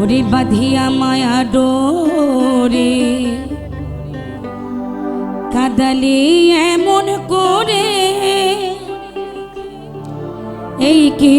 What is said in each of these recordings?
ওরে বাঁধিয়া মায়া ডোরে। কাদালি এমন করে এই কি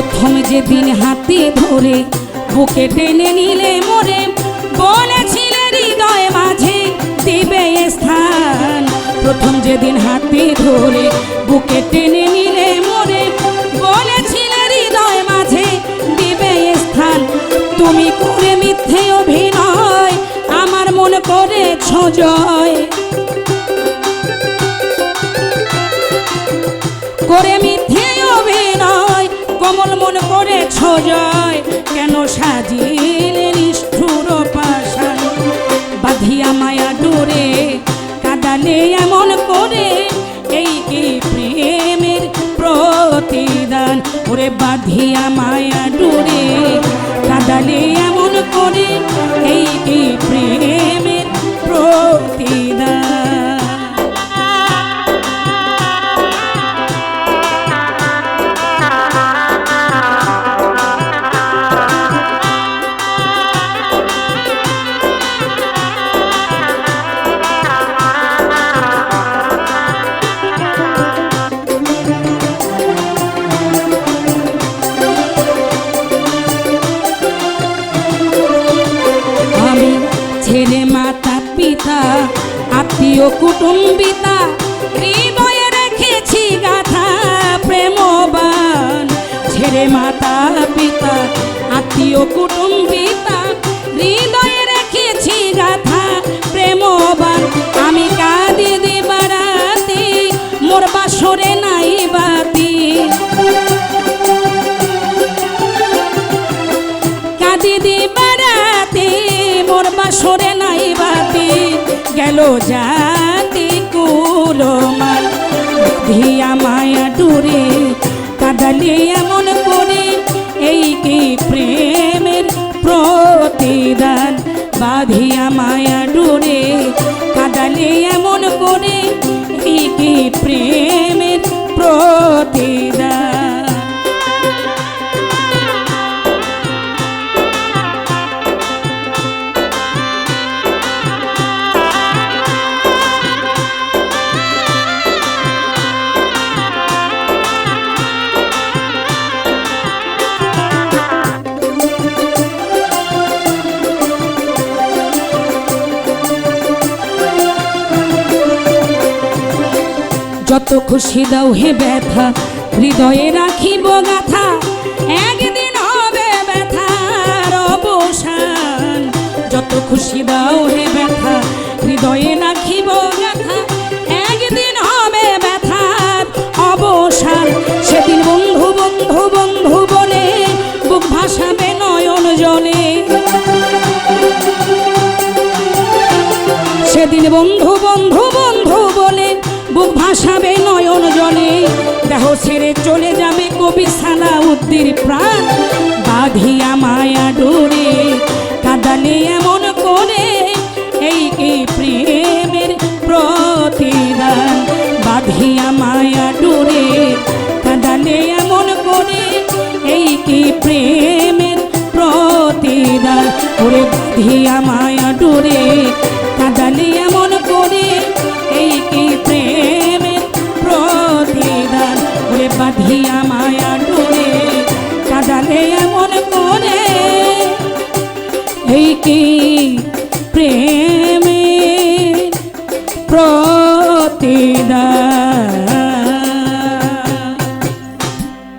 প্রথম যেদিন হাতে ধরে বুকে টেনে নিলে মোরে বলেছিলে হৃদয় মাঝে দিবে স্থান। প্রথম যেদিন হাতে ধরে বুকে টেনে নিলে মোরে বলেছিলে হৃদয় মাঝে দিবে স্থান। তুমি করে মিথ্যে অভিনয়, আমার মন করেছ জয়। করে মিথ্যে কমল মন করে ছজয় কেন সাজিলে নিষ্ঠুর পাশান বাঁধিয়া মায়া ডোরে, কাদালে এমন করে, এই কি প্রেমের প্রতিদান? ওরে বাঁধিয়া মায়া ডোরে, কাদালে এমন করে, এই কি প্রেমের প্রতিদান? আত্মীয় কুটুম্বিতা, হৃদয়ে রেখেছি গাথা প্রেমবান। ছেলে মাতা পিতা, আত্মীয় কুটুম্বিতা, হৃদয়ে রেখেছি গাথা প্রেমবান। আমি কাঁদি দিবারাতে, মোর বাসরে নাই বাতি। কাঁদি দি বেড়াতে মোর বাসরে নাই বাতি। গেল জাতি কুলমাল ধিয়া মায়া ডুরে কাদালি এমন করে, এই কি প্রেমের প্রতিদান? বাঁধিয়া মায়া ডুরে কাদালি এমন করে, এই কি প্রেমের যত খুশি দাও হে ব্যথা, হৃদয়ে রাখিব গাথা, একদিন হবে ব্যথার অবসান। যত খুশি দাও হে ব্যথা, হৃদয়ে রাখিব গাথা, একদিন হবে ব্যথার অবসান। সেদিন বন্ধু বন্ধু বন্ধু বলে, বুক ভাসাবে নয়ন জলে ভাসাবে নয়ন জলে, দেহ ছেড়ে চলে যাবে কবি সালাউদ্দির প্রাণ। বাঁধিয়া মায়া ডোরে, কাদালে এমন করে এই কি প্রেমের প্রতিদান? বাঁধিয়া মায়া ডোরে, কাদালে এমন করে এই কি প্রেমের প্রতিদান? ওরে বাঁধিয়া মায়া ডোরে কি প্রেমে প্র